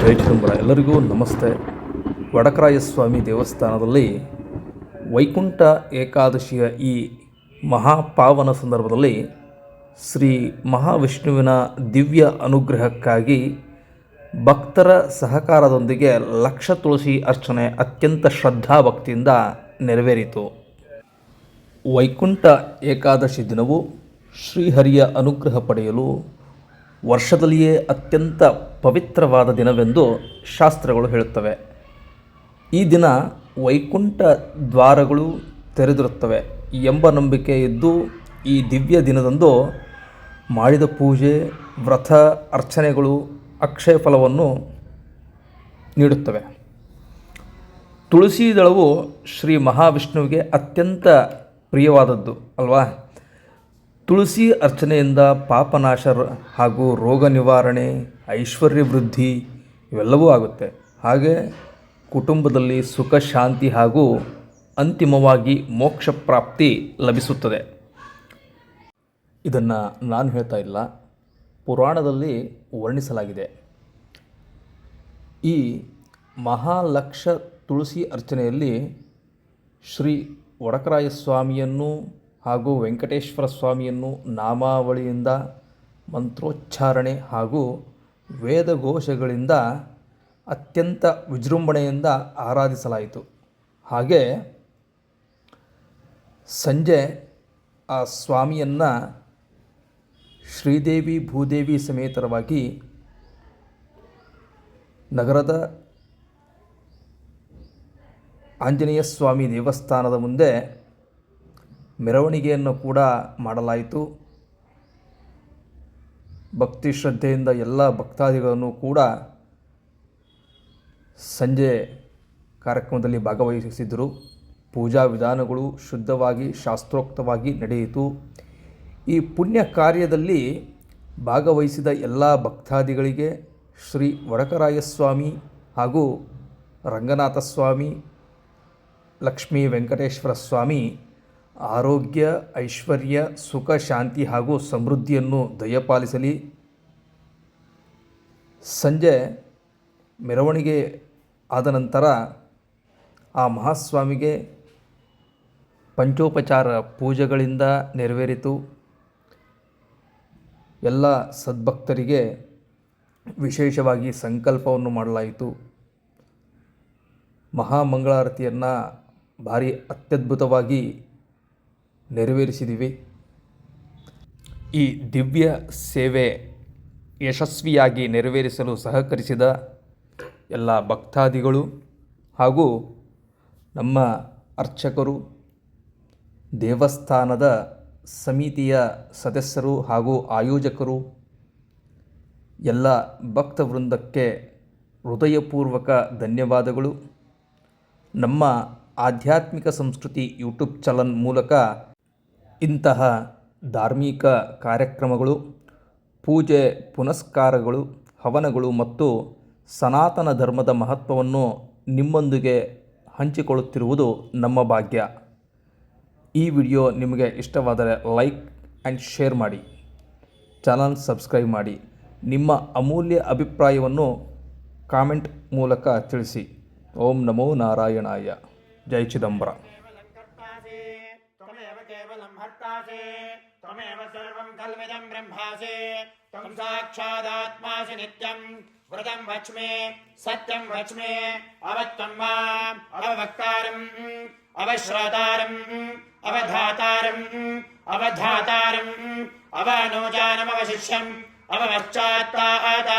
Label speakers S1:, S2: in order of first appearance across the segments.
S1: ಜೈ ಚಿದಂಬರ ಎಲ್ಲರಿಗೂ ನಮಸ್ತೆ. ವಡಕರಾಯ ಸ್ವಾಮಿ ದೇವಸ್ಥಾನದಲ್ಲಿ ವೈಕುಂಠ ಏಕಾದಶಿಯ ಈ ಮಹಾಪಾವನ ಸಂದರ್ಭದಲ್ಲಿ ಶ್ರೀ ಮಹಾವಿಷ್ಣುವಿನ ದಿವ್ಯ ಅನುಗ್ರಹಕ್ಕಾಗಿ ಭಕ್ತರ ಸಹಕಾರದೊಂದಿಗೆ ಲಕ್ಷ ತುಳಸಿ ಅರ್ಚನೆ ಅತ್ಯಂತ ಶ್ರದ್ಧಾಭಕ್ತಿಯಿಂದ ನೆರವೇರಿತು. ವೈಕುಂಠ ಏಕಾದಶಿ ದಿನವು ಶ್ರೀಹರಿಯ ಅನುಗ್ರಹ ಪಡೆಯಲು ವರ್ಷದಲ್ಲಿಯೇ ಅತ್ಯಂತ ಪವಿತ್ರವಾದ ದಿನವೆಂದು ಶಾಸ್ತ್ರಗಳು ಹೇಳುತ್ತವೆ. ಈ ದಿನ ವೈಕುಂಠ ದ್ವಾರಗಳು ತೆರೆದಿರುತ್ತವೆ ಎಂಬ ನಂಬಿಕೆ ಇದ್ದು ಈ ದಿವ್ಯ ದಿನದಂದು ಮಾಡಿದ ಪೂಜೆ, ವ್ರತ, ಅರ್ಚನೆಗಳು ಅಕ್ಷಯ ಫಲವನ್ನು ನೀಡುತ್ತವೆ. ತುಳಸಿ ದಳವು ಶ್ರೀ ಮಹಾವಿಷ್ಣುವಿಗೆ ಅತ್ಯಂತ ಪ್ರಿಯವಾದದ್ದು, ಅಲ್ವಾ? ತುಳಸಿ ಅರ್ಚನೆಯಿಂದ ಪಾಪನಾಶ ಹಾಗೂ ರೋಗ ನಿವಾರಣೆ, ಐಶ್ವರ್ಯ ವೃದ್ಧಿ ಇವೆಲ್ಲವೂ ಆಗುತ್ತೆ. ಹಾಗೆ ಕುಟುಂಬದಲ್ಲಿ ಸುಖ, ಶಾಂತಿ ಹಾಗೂ ಅಂತಿಮವಾಗಿ ಮೋಕ್ಷ ಪ್ರಾಪ್ತಿ ಲಭಿಸುತ್ತದೆ. ಇದನ್ನು ನಾನು ಹೇಳ್ತಾ ಇಲ್ಲ. ಪುರಾಣದಲ್ಲಿ ವರ್ಣಿಸಲಾಗಿದೆ. ಈ ಮಹಾಲಕ್ಷ ತುಳಸಿ ಅರ್ಚನೆಯಲ್ಲಿ ಶ್ರೀ ವಡಕರಾಯ ಸ್ವಾಮಿಯನ್ನು ಹಾಗೂ ವೆಂಕಟೇಶ್ವರ ಸ್ವಾಮಿಯನ್ನು ನಾಮಾವಳಿಯಿಂದ ಮಂತ್ರೋಚ್ಚಾರಣೆ ಹಾಗೂ ವೇದಘೋಷಗಳಿಂದ ಅತ್ಯಂತ ವಿಜೃಂಭಣೆಯಿಂದ ಆರಾಧಿಸಲಾಯಿತು. ಹಾಗೆ ಸಂಜೆ ಆ ಸ್ವಾಮಿಯನ್ನು ಶ್ರೀದೇವಿ, ಭೂದೇವಿ ಸಮೇತರವಾಗಿ ನಗರದ ಆಂಜನೇಯ ಸ್ವಾಮಿ ದೇವಸ್ಥಾನದ ಮುಂದೆ ಮೆರವಣಿಗೆಯನ್ನು ಕೂಡ ಮಾಡಲಾಯಿತು. ಭಕ್ತಿ ಶ್ರದ್ಧೆಯಿಂದ ಎಲ್ಲ ಭಕ್ತಾದಿಗಳನ್ನು ಕೂಡ ಸಂಜೆ ಕಾರ್ಯಕ್ರಮದಲ್ಲಿ ಭಾಗವಹಿಸಿದ್ದರು. ಪೂಜಾ ವಿಧಾನಗಳು ಶುದ್ಧವಾಗಿ, ಶಾಸ್ತ್ರೋಕ್ತವಾಗಿ ನಡೆಯಿತು. ಈ ಪುಣ್ಯ ಕಾರ್ಯದಲ್ಲಿ ಭಾಗವಹಿಸಿದ ಎಲ್ಲ ಭಕ್ತಾದಿಗಳಿಗೆ ಶ್ರೀ ವಡಕರಾಯಸ್ವಾಮಿ ಹಾಗೂ ರಂಗನಾಥ ಸ್ವಾಮಿ ಲಕ್ಷ್ಮೀ ವೆಂಕಟೇಶ್ವರ ಸ್ವಾಮಿ ಆರೋಗ್ಯ, ಐಶ್ವರ್ಯ, ಸುಖ, ಶಾಂತಿ ಹಾಗೂ ಸಮೃದ್ಧಿಯನ್ನು ದಯಪಾಲಿಸಲಿ. ಸಂಜೆ ಮೆರವಣಿಗೆ ಆದ ನಂತರ ಆ ಮಹಾಸ್ವಾಮಿಗೆ ಪಂಚೋಪಚಾರ ಪೂಜೆಗಳಿಂದ ನೆರವೇರಿತು. ಎಲ್ಲ ಸದ್ಭಕ್ತರಿಗೆ ವಿಶೇಷವಾಗಿ ಸಂಕಲ್ಪವನ್ನು ಮಾಡಲಾಯಿತು. ಮಹಾಮಂಗಳಾರತಿಯನ್ನು ಭಾರಿ ಅತ್ಯದ್ಭುತವಾಗಿ ನೆರವೇರಿಸಿದ್ದೀವಿ ಈ ದಿವ್ಯ ಸೇವೆ ಯಶಸ್ವಿಯಾಗಿ ನೆರವೇರಿಸಲು ಸಹಕರಿಸಿದ ಎಲ್ಲ ಭಕ್ತಾದಿಗಳು ಹಾಗೂ ನಮ್ಮ ಅರ್ಚಕರು, ದೇವಸ್ಥಾನದ ಸಮಿತಿಯ ಸದಸ್ಯರು ಹಾಗೂ ಆಯೋಜಕರು, ಎಲ್ಲ ಭಕ್ತ ವೃಂದಕ್ಕೆ ಹೃದಯಪೂರ್ವಕ ಧನ್ಯವಾದಗಳು. ನಮ್ಮ ಆಧ್ಯಾತ್ಮಿಕ ಸಂಸ್ಕೃತಿ ಯೂಟ್ಯೂಬ್ ಚಾನಲ್ ಮೂಲಕ ಇಂತಹ ಧಾರ್ಮಿಕ ಕಾರ್ಯಕ್ರಮಗಳು, ಪೂಜೆ, ಪುನಸ್ಕಾರಗಳು, ಹವನಗಳು ಮತ್ತು ಸನಾತನ ಧರ್ಮದ ಮಹತ್ವವನ್ನು ನಿಮ್ಮೊಂದಿಗೆ ಹಂಚಿಕೊಳ್ಳುತ್ತಿರುವುದು ನಮ್ಮ ಭಾಗ್ಯ. ಈ ವಿಡಿಯೋ ನಿಮಗೆ ಇಷ್ಟವಾದರೆ ಲೈಕ್ ಆ್ಯಂಡ್ ಶೇರ್ ಮಾಡಿ. ಚಾನಲ್ ಸಬ್ಸ್ಕ್ರೈಬ್ ಮಾಡಿ. ನಿಮ್ಮ ಅಮೂಲ್ಯ ಅಭಿಪ್ರಾಯವನ್ನು ಕಾಮೆಂಟ್ ಮೂಲಕ ತಿಳಿಸಿ. ಓಂ ನಮೋ ನಾರಾಯಣಾಯ. ಜೈ ಚಿದಂಬರ.
S2: त्वमेव सर्वम् कल्विदम् ब्रह्मासि। त्वम् साक्षादात्मासि नित्यम् व्रतम् वच्मि सत्यम् वच्मि अवत्वम् माम् अववक्तारम् अवश्रोतारम् अवधातारम् अवधातारम् अवनोजानमवशिष्यम् अववश्चात्तात्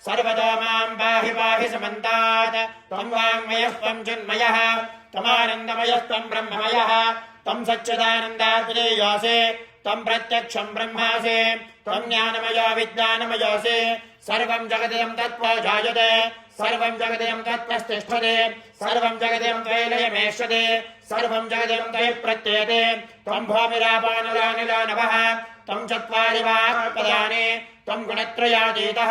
S2: सर्वतो माम् बाहि बाहि समन्तात्। त्वम् वाङ्मयः त्वम् चिन्मयः। त्वमानन्दमयः त्वम् ब्रह्ममयः। त्वम् सच्चिदानन्दात्रेयोऽसि त्वम् प्रत्यक्षम् ब्रह्मासि। त्वम् ज्ञानमयो, विज्ञानमयोऽसि। सर्वम् जगदिदम् तत्त्वा जायते। सर्वम् जगदिदम् तत्त्वस्तिष्ठते। सर्वम् जगदिदम् त्वैलयमेष्यते सर्वम् जगदिदम् त्वयि प्रत्ययते त्वम् भूमिरापानुरानिला नवः त्वम् चत्वारि वा पदानि त्वम् गुणत्रयातीतः।